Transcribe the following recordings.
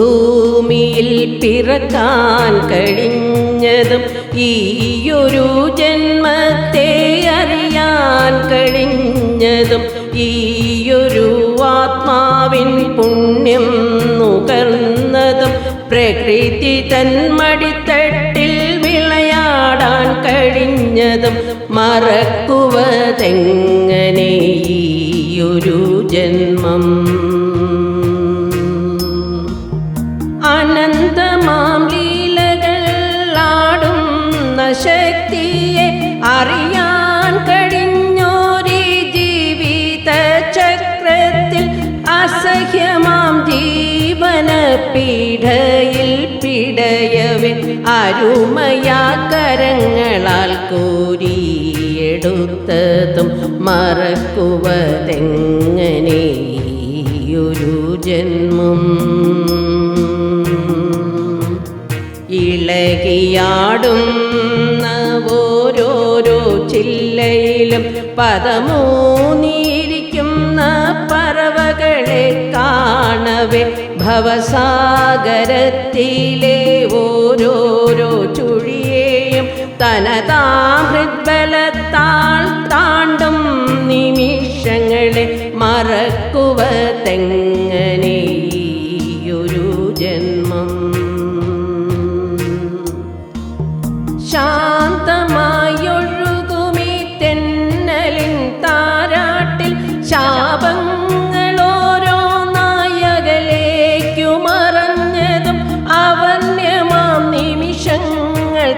ഭൂമിയിൽ പിറക്കാൻ കഴിഞ്ഞതും ഈയൊരു ജന്മത്തെ അറിയാൻ കഴിഞ്ഞതും ഈയൊരു ആത്മാവിൻ പുണ്യം നുകർന്നതും പ്രകൃതി തന്മടിത്തട്ടിൽ വിളയാടാൻ കഴിഞ്ഞതും മറക്കുവതെങ്ങനെ ശക്തിയെ അറിയാൻ കഴിഞ്ഞോരി ജീവിത ചക്രത്തിൽ അസഹ്യമാം ജീവന പീഠയിൽ പിടയവൻ അരുമയാ കരങ്ങളാൽ കോരിയെടുത്തതും മറക്കുവതെങ്ങനെ ഒരു ജന്മം? ഇളകിയാടുന്ന ഓരോരോ ചില്ലയിലും പദമൂന്നിയിരിക്കുന്ന പറവകളെ കാണവേ ഭവസാഗരത്തിലെ ഓരോരോ ചുഴിയെയും തനതാം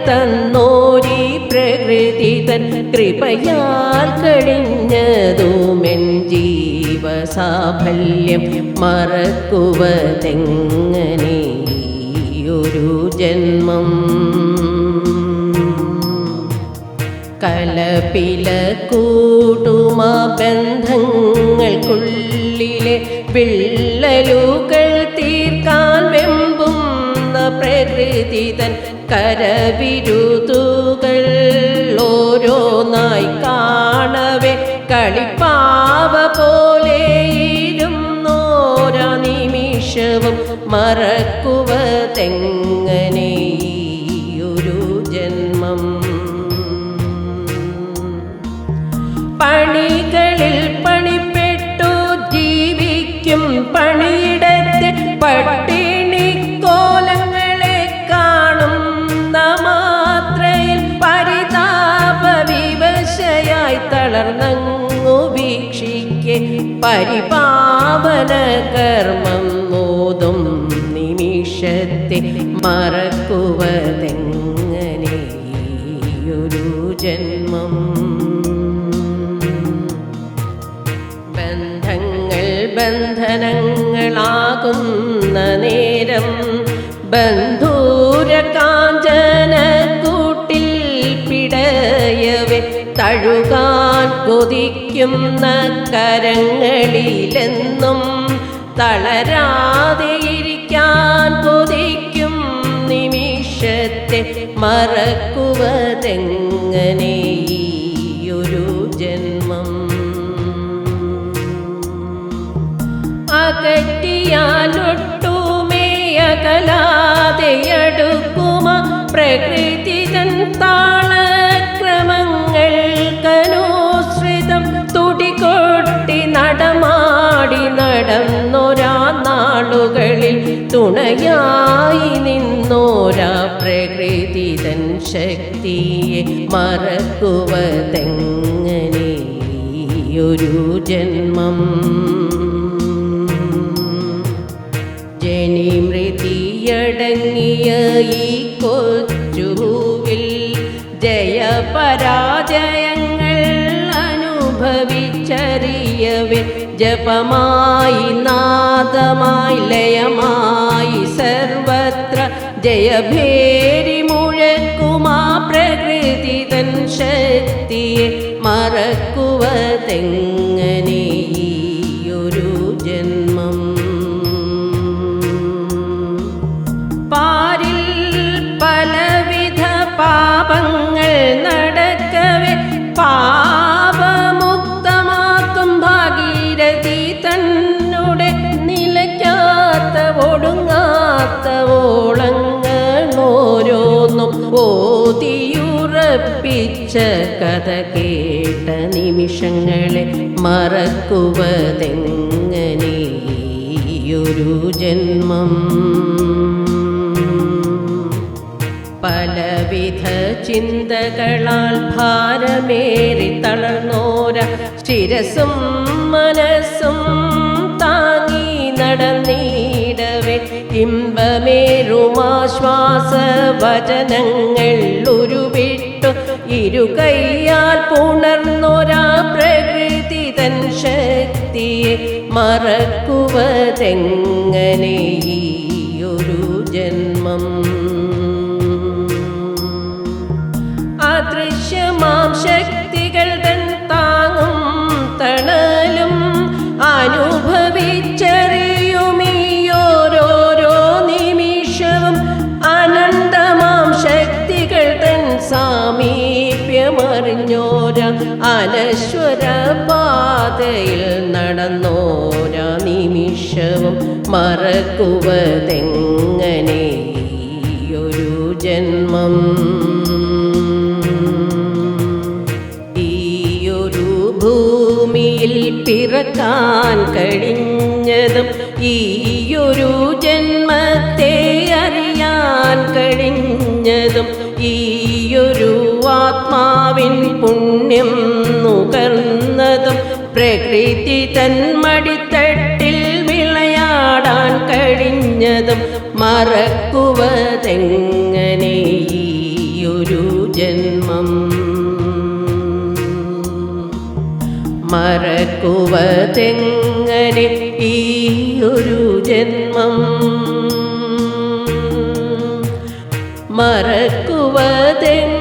തന്നോരി പ്രകൃതി തൻ കൃപയാൽ കഴിഞ്ഞതുമെൻ ജീവസാഫല്യം മറക്കുവതെങ്ങനെ ഒരു ജന്മം? കലപില കൂട്ടുമാ ബന്ധങ്ങൾക്കുള്ളിലെ വിള്ളലുകൾ പ്രകൃതി തൻ കരവിരുതുകൾ ഓരോന്നായി കാണവേ. കളിപ്പാവ പോലെ ഇരുന്നോരാ നിമിഷവും മറക്കുവതെങ്ങനെ പരിപാവന കർമ്മം മോതും നിമിഷത്തെ മറക്കുവതെങ്ങനെ ഒരു ജന്മം? ബന്ധങ്ങൾ ബന്ധനങ്ങളാകുന്ന നേരം ബന്ധൂര തഴുകാൻ കൊതിക്കുന്ന കരങ്ങളിലെന്നും തളരാതെയിരിക്കാൻ കൊതിക്കും നിമിഷത്തെ മറക്കുവതെങ്ങനെ ഒരു ജന്മം? അകറ്റിയാലൊട്ടുമേ അകലാതെയടുക്കുമ പ്രകൃതി തുണയായി നിന്നോരാ പ്രകൃതി തൻ ശക്തിയെ മറക്കുവതെങ്ങനെ ഒരു ജന്മം? ജനിമൃതിയടങ്ങിയ ഈ കൊച്ചുവിൽ ജയപരാജയങ്ങൾ അനുഭവിച്ചറിയവേ ജപമായി നാദമായി ലയമായി സർവത്ര ജയഭേരി മുഴക്കുമാ പ്രകൃതി തൻ ശക്തിയെ മറക്കുവതെങ്ങനെ ഓതിയുറപ്പിച്ച കഥ കേട്ട നിമിഷങ്ങളെ മറക്കുവതെങ്ങനെ ഒരു ജന്മം? പലവിധ ചിന്തകളാൽ ഭാരമേറി തളർന്നോര ശിരസും മനസ്സും താങ്ങി നടന്നിടവേ. ഇമ്പമേറുമാശ്വാസ വചനങ്ങൾ കൈയാൽ പുണർന്നൊരാ പ്രകൃതി തൻ ശക്തിയെ മറക്കുവതെങ്ങനെ? ഒരു ജന്മം മറക്കുവതെങ്ങനെ ഒരു ജന്മം? ഈയൊരു ഭൂമിയിൽ പിറക്കാൻ കഴിഞ്ഞതും ഈയൊരു ജന്മത്തെ അറിയാൻ കഴിഞ്ഞതും ഈയൊരു ആത്മാവിൻ പുണ്യം നുകർന്നതും പ്രകൃതി തൻ കഴിഞ്ഞതും മറക്കുവതെങ്ങനെ ഈയൊരു ജന്മം? മറക്കുവതെങ്ങനെ ഈയൊരു ജന്മം? മറക്കുവതെങ്ങനെ